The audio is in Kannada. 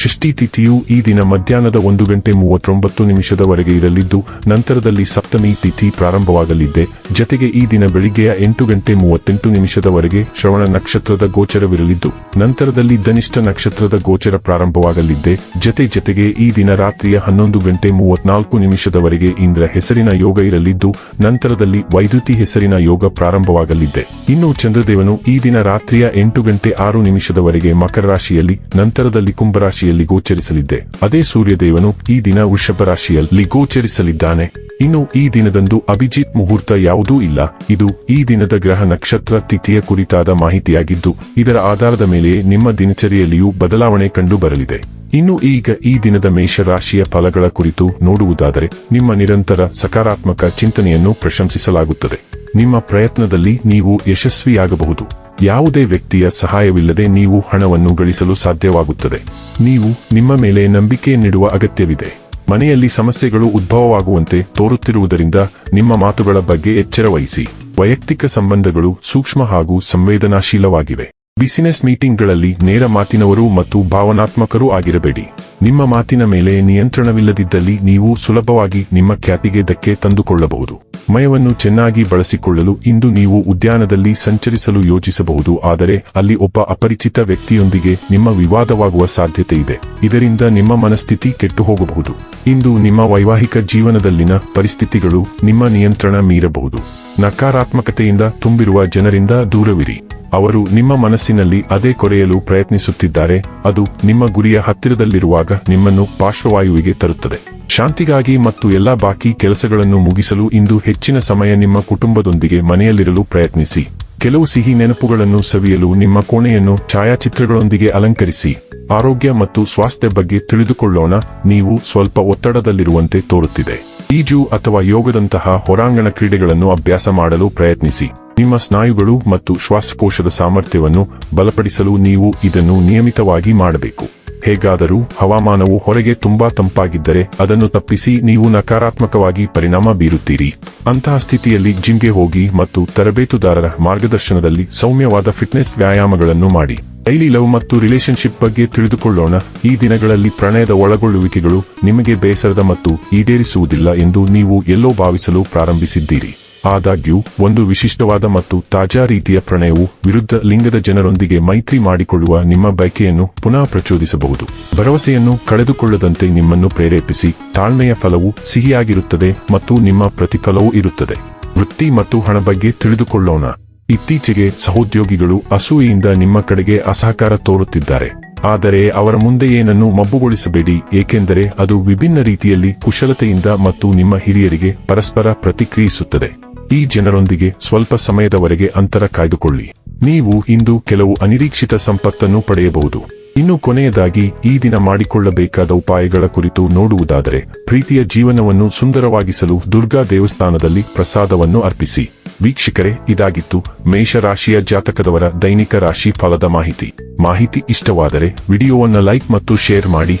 ಷಷ್ಠಿ ತಿಥಿಯು ಈ ದಿನ ಮಧ್ಯಾಹ್ನದ ಒಂದು ಗಂಟೆ ಮೂವತ್ತೊಂಬತ್ತು ನಿಮಿಷದವರೆಗೆ ಇರಲಿದ್ದು, ನಂತರದಲ್ಲಿ ಸಪ್ತಮಿ ತಿಥಿ ಪ್ರಾರಂಭವಾಗಲಿದೆ. ಜತೆಗೆ ಈ ದಿನ ಬೆಳಿಗ್ಗೆಯ ಎಂಟು ಗಂಟೆ ಮೂವತ್ತೆಂಟು ನಿಮಿಷದವರೆಗೆ ಶ್ರವಣ ನಕ್ಷತ್ರದ ಗೋಚರವಿರಲಿದ್ದು, ನಂತರದಲ್ಲಿ ಧನಿಷ್ಠ ನಕ್ಷತ್ರದ ಗೋಚರ ಪ್ರಾರಂಭವಾಗಲಿದೆ. ಜತೆ ಜತೆಗೆ ಈ ದಿನ ರಾತ್ರಿಯ ಹನ್ನೊಂದು ಗಂಟೆ ಮೂವತ್ನಾಲ್ಕು ನಿಮಿಷದವರೆಗೆ ಇಂದ್ರ ಹೆಸರಿನ ಯೋಗ ಇರಲಿದ್ದು, ನಂತರದಲ್ಲಿ ವೈದ್ಯುತಿ ಹೆಸರಿನ ಯೋಗ ಪ್ರಾರಂಭವಾಗಲಿದೆ. ಇನ್ನು ಚಂದ್ರದೇವನು ಈ ದಿನ ರಾತ್ರಿಯ ಎಂಟು ಗಂಟೆ ಆರು ನಿಮಿಷದವರೆಗೆ ಮಕರ ರಾಶಿಯಲ್ಲಿ, ನಂತರದಲ್ಲಿ ಕುಂಭರಾಶಿಯಲ್ಲಿ ಗೋಚರಿಸಲಿದ್ದೆ. ಅದೇ ಸೂರ್ಯದೇವನು ಈ ದಿನ ವೃಷಭ ರಾಶಿಯಲ್ಲಿ ಗೋಚರಿಸಲಿದ್ದಾನೆ. ಇನ್ನು ಈ ದಿನದಂದು ಅಭಿಜಿತ್ ಮುಹೂರ್ತ ಯಾವುದೂ ಇಲ್ಲ. ಇದು ಈ ದಿನದ ಗ್ರಹ ನಕ್ಷತ್ರ ತಿಥಿಯ ಕುರಿತಾದ ಮಾಹಿತಿಯಾಗಿದ್ದು, ಇದರ ಆಧಾರದ ಮೇಲೆ ನಿಮ್ಮ ದಿನಚರಿಯಲ್ಲಿಯೂ ಬದಲಾವಣೆ ಕಂಡು ಬರಲಿದೆ ಇನ್ನು ಈಗ ಈ ದಿನದ ಮೇಷರಾಶಿಯ ಫಲಗಳ ಕುರಿತು ನೋಡುವುದಾದರೆ, ನಿಮ್ಮ ನಿರಂತರ ಸಕಾರಾತ್ಮಕ ಚಿಂತನೆಯನ್ನು ಪ್ರಶಂಸಿಸಲಾಗುತ್ತದೆ. ನಿಮ್ಮ ಪ್ರಯತ್ನದಲ್ಲಿ ನೀವು ಯಶಸ್ವಿಯಾಗಬಹುದು. ಯಾವುದೇ ವ್ಯಕ್ತಿಯ ಸಹಾಯವಿಲ್ಲದೆ ನೀವು ಹಣವನ್ನು ಗಳಿಸಲು ಸಾಧ್ಯವಾಗುತ್ತದೆ. ನೀವು ನಿಮ್ಮ ಮೇಲೆ ನಂಬಿಕೆ ನೀಡುವ ಅಗತ್ಯವಿದೆ. ಮನೆಯಲ್ಲಿ ಸಮಸ್ಯೆಗಳು ಉದ್ಭವವಾಗುವಂತೆ ತೋರುತ್ತಿರುವುದರಿಂದ ನಿಮ್ಮ ಮಾತುಗಳ ಬಗ್ಗೆ ಎಚ್ಚರ ವಹಿಸಿ ವೈಯಕ್ತಿಕ ಸಂಬಂಧಗಳು ಸೂಕ್ಷ್ಮ ಹಾಗೂ ಸಂವೇದನಾಶೀಲವಾಗಿವೆ. ಬಿಸಿನೆಸ್ ಮೀಟಿಂಗ್ಗಳಲ್ಲಿ ನೇರ ಮಾತಿನವರು ಮತ್ತು ಭಾವನಾತ್ಮಕರೂ ಆಗಿರಬೇಡಿ. ನಿಮ್ಮ ಮಾತಿನ ಮೇಲೆ ನಿಯಂತ್ರಣವಿಲ್ಲದಿದ್ದಲ್ಲಿ ನೀವು ಸುಲಭವಾಗಿ ನಿಮ್ಮ ಖ್ಯಾತಿಗೆ ಧಕ್ಕೆ ತಂದುಕೊಳ್ಳಬಹುದು. ಮಯವನ್ನು ಚೆನ್ನಾಗಿ ಬಳಸಿಕೊಳ್ಳಲು ಇಂದು ನೀವು ಉದ್ಯಾನದಲ್ಲಿ ಸಂಚರಿಸಲು ಯೋಚಿಸಬಹುದು, ಆದರೆ ಅಲ್ಲಿ ಒಬ್ಬ ಅಪರಿಚಿತ ವ್ಯಕ್ತಿಯೊಂದಿಗೆ ನಿಮ್ಮ ವಿವಾದವಾಗುವ ಸಾಧ್ಯತೆ ಇದೆ ಇದರಿಂದ ನಿಮ್ಮ ಮನಸ್ಥಿತಿ ಕೆಟ್ಟು ಹೋಗಬಹುದು ಇಂದು ನಿಮ್ಮ ವೈವಾಹಿಕ ಜೀವನದಲ್ಲಿನ ಪರಿಸ್ಥಿತಿಗಳು ನಿಮ್ಮ ನಿಯಂತ್ರಣ ಮೀರಬಹುದು. ನಕಾರಾತ್ಮಕತೆಯಿಂದ ತುಂಬಿರುವ ಜನರಿಂದ ದೂರವಿರಿ. ಅವರು ನಿಮ್ಮ ಮನಸ್ಸಿನಲ್ಲಿ ಅದೇ ಕೊರೆಯಲು ಪ್ರಯತ್ನಿಸುತ್ತಿದ್ದಾರೆ, ಅದು ನಿಮ್ಮ ಗುರಿಯ ಹತ್ತಿರದಲ್ಲಿರುವಾಗ ನಿಮ್ಮನ್ನು ಪಾರ್ಶ್ವವಾಯುವಿಗೆ ತರುತ್ತದೆ. ಶಾಂತಿಗಾಗಿ ಮತ್ತು ಎಲ್ಲಾ ಬಾಕಿ ಕೆಲಸಗಳನ್ನು ಮುಗಿಸಲು ಇಂದು ಹೆಚ್ಚಿನ ಸಮಯ ನಿಮ್ಮ ಕುಟುಂಬದೊಂದಿಗೆ ಮನೆಯಲ್ಲಿರಲು ಪ್ರಯತ್ನಿಸಿ. ಕೆಲವು ಸಿಹಿ ನೆನಪುಗಳನ್ನು ಸವಿಯಲು ನಿಮ್ಮ ಕೋಣೆಯನ್ನು ಛಾಯಾಚಿತ್ರಗಳೊಂದಿಗೆ ಅಲಂಕರಿಸಿ. ಆರೋಗ್ಯ ಮತ್ತು ಸ್ವಾಸ್ಥ್ಯ ಬಗ್ಗೆ ತಿಳಿದುಕೊಳ್ಳೋಣ, ನೀವು ಸ್ವಲ್ಪ ಒತ್ತಡದಲ್ಲಿರುವಂತೆ ತೋರುತ್ತಿದೆ. ಈಜು ಅಥವಾ ಯೋಗದಂತಹ ಹೊರಾಂಗಣ ಕ್ರೀಡೆಗಳನ್ನು ಅಭ್ಯಾಸ ಮಾಡಲು ಪ್ರಯತ್ನಿಸಿ. ನಿಮ್ಮ ಸ್ನಾಯುಗಳು ಮತ್ತು ಶ್ವಾಸಕೋಶದ ಸಾಮರ್ಥ್ಯವನ್ನು ಬಲಪಡಿಸಲು ನೀವು ಇದನ್ನು ನಿಯಮಿತವಾಗಿ ಮಾಡಬೇಕು. ಹೇಗಾದರೂ ಹವಾಮಾನವು ಹೊರಗೆ ತುಂಬಾ ತಂಪಾಗಿದ್ದರೆ ಅದನ್ನು ತಪ್ಪಿಸಿ ನೀವು ನಕಾರಾತ್ಮಕವಾಗಿ ಪರಿಣಾಮ ಬೀರುತ್ತೀರಿ. ಅಂತಹ ಸ್ಥಿತಿಯಲ್ಲಿ ಜಿಮ್ಗೆ ಹೋಗಿ ಮತ್ತು ತರಬೇತುದಾರರ ಮಾರ್ಗದರ್ಶನದಲ್ಲಿ ಸೌಮ್ಯವಾದ ಫಿಟ್ನೆಸ್ ವ್ಯಾಯಾಮಗಳನ್ನು ಮಾಡಿ. ಡೈಲಿ ಲವ್ ಮತ್ತು ರಿಲೇಶನ್ಶಿಪ್ ಬಗ್ಗೆ ತಿಳಿದುಕೊಳ್ಳೋಣ. ಈ ದಿನಗಳಲ್ಲಿ ಪ್ರಣಯದ ಒಳಗೊಳ್ಳುವಿಕೆಗಳು ನಿಮಗೆ ಬೇಸರದ ಮತ್ತು ಈಡೇರಿಸುವುದಿಲ್ಲ ಎಂದು ನೀವು ಎಲ್ಲೋ ಭಾವಿಸಲು ಪ್ರಾರಂಭಿಸಿದ್ದೀರಿ. ಆದಾಗ್ಯೂ, ಒಂದು ವಿಶಿಷ್ಟವಾದ ಮತ್ತು ತಾಜಾ ರೀತಿಯ ಪ್ರಣಯವು ವಿರುದ್ಧ ಲಿಂಗದ ಜನರೊಂದಿಗೆ ಮೈತ್ರಿ ಮಾಡಿಕೊಳ್ಳುವ ನಿಮ್ಮ ಬಯಕೆಯನ್ನು ಪುನಃ ಪ್ರಚೋದಿಸಬಹುದು. ಭರವಸೆಯನ್ನು ಕಳೆದುಕೊಳ್ಳದಂತೆ ನಿಮ್ಮನ್ನು ಪ್ರೇರೇಪಿಸಿ, ತಾಳ್ಮೆಯ ಫಲವು ಸಿಹಿಯಾಗಿರುತ್ತದೆ ಮತ್ತು ನಿಮ್ಮ ಪ್ರತಿಫಲವೂ ಇರುತ್ತದೆ. ವೃತ್ತಿ ಮತ್ತು ಹಣ ಬಗ್ಗೆ ತಿಳಿದುಕೊಳ್ಳೋಣ. ಇತ್ತೀಚೆಗೆ ಸಹೋದ್ಯೋಗಿಗಳು ಅಸೂಯೆಯಿಂದ ನಿಮ್ಮ ಕಡೆಗೆ ಅಸಹಕಾರ ತೋರುತ್ತಿದ್ದಾರೆ. ಆದರೆ ಅವರ ಮುಂದೆ ಏನನ್ನು ಮಬ್ಬುಗೊಳಿಸಬೇಡಿ, ಏಕೆಂದರೆ ಅದು ವಿಭಿನ್ನ ರೀತಿಯಲ್ಲಿ ಕುಶಲತೆಯಿಂದ ಮತ್ತು ನಿಮ್ಮ ಹಿರಿಯರಿಗೆ ಪರಸ್ಪರ ಪ್ರತಿಕ್ರಿಯಿಸುತ್ತದೆ. ಈ ಜನರೊಂದಿಗೆ ಸ್ವಲ್ಪ ಸಮಯದವರೆಗೆ ಅಂತರ ಕಾಯ್ದುಕೊಳ್ಳಿ. ನೀವು ಇಂದು ಕೆಲವು ಅನಿರೀಕ್ಷಿತ ಸಂಪತ್ತನ್ನು ಪಡೆಯಬಹುದು. ಇನ್ನು ಕೊನೆಯದಾಗಿ ಈ ದಿನ ಮಾಡಿಕೊಳ್ಳಬೇಕಾದ ಉಪಾಯಗಳ ಕುರಿತು ನೋಡುವುದಾದರೆ, ಪ್ರೀತಿಯ ಜೀವನವನ್ನು ಸುಂದರವಾಗಿಸಲು ದುರ್ಗಾ ದೇವಸ್ಥಾನದಲ್ಲಿ ಪ್ರಸಾದವನ್ನು ಅರ್ಪಿಸಿ. ವೀಕ್ಷಕರೇ, ಇದಾಗಿತ್ತು ಮೇಷರಾಶಿಯ ಜಾತಕದವರ ದೈನಿಕ ರಾಶಿ ಫಲದ ಮಾಹಿತಿ. ಮಾಹಿತಿ ಇಷ್ಟವಾದರೆ ವಿಡಿಯೋವನ್ನು ಲೈಕ್ ಮತ್ತು ಶೇರ್ ಮಾಡಿ.